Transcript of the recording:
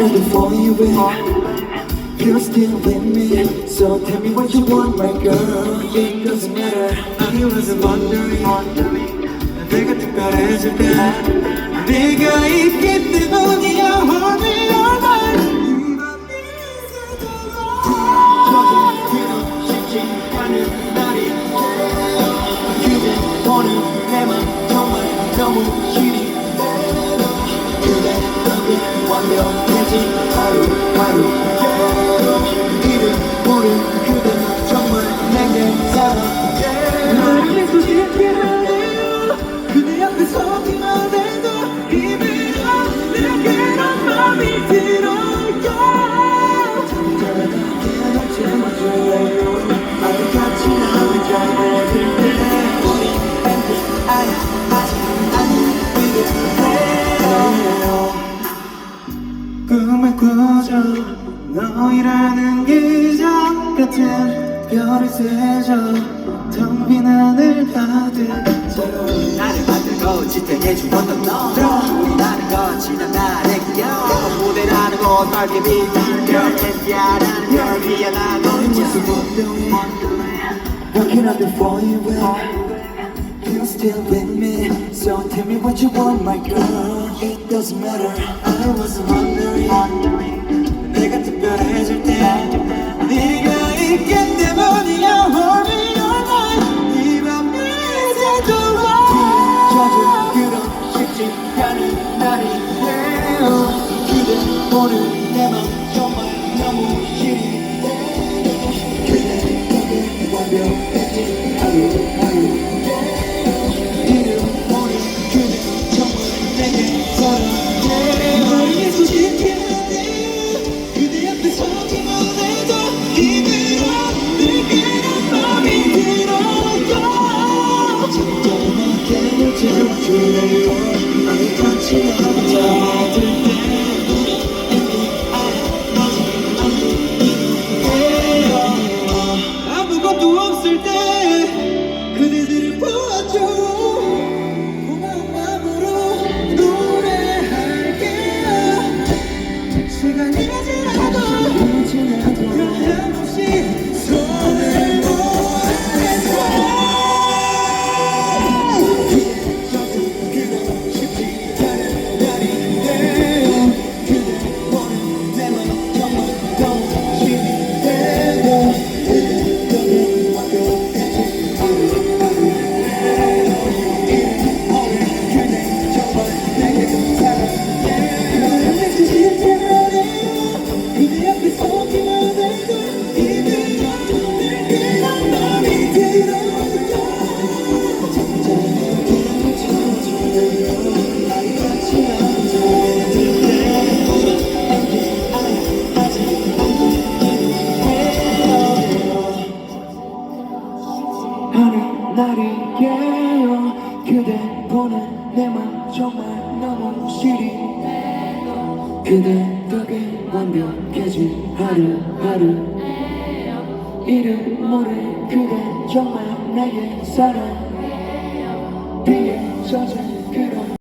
Ready for you with You're still with me So tell me what you want my girl It doesn't matter I wasn't wondering 내가 특별해질 때 네가 있기 때문이야 꾸죠 너희라는 기적 같은 별을 세죠 텅빈 하늘 가득 새로운 나를 만들고 지탱해 주었던 너 우리라는 건 지난 날의 기억 무대라는 곳 밝게 빛나는 별 엔디아라는 별난 너의 모습 What can I do for you well? You're still with me So tell me what you want my girl It doesn't matter I was wondering 그대 보는 내맘 정말 너무 시리 그대 덕에 완벽 날이에요 그대 보는 내 맘 정말 너무 시리. 그대 덕에 완벽해진 하루하루. 이름 모를 그대 정말 내게 사랑. 비에 젖은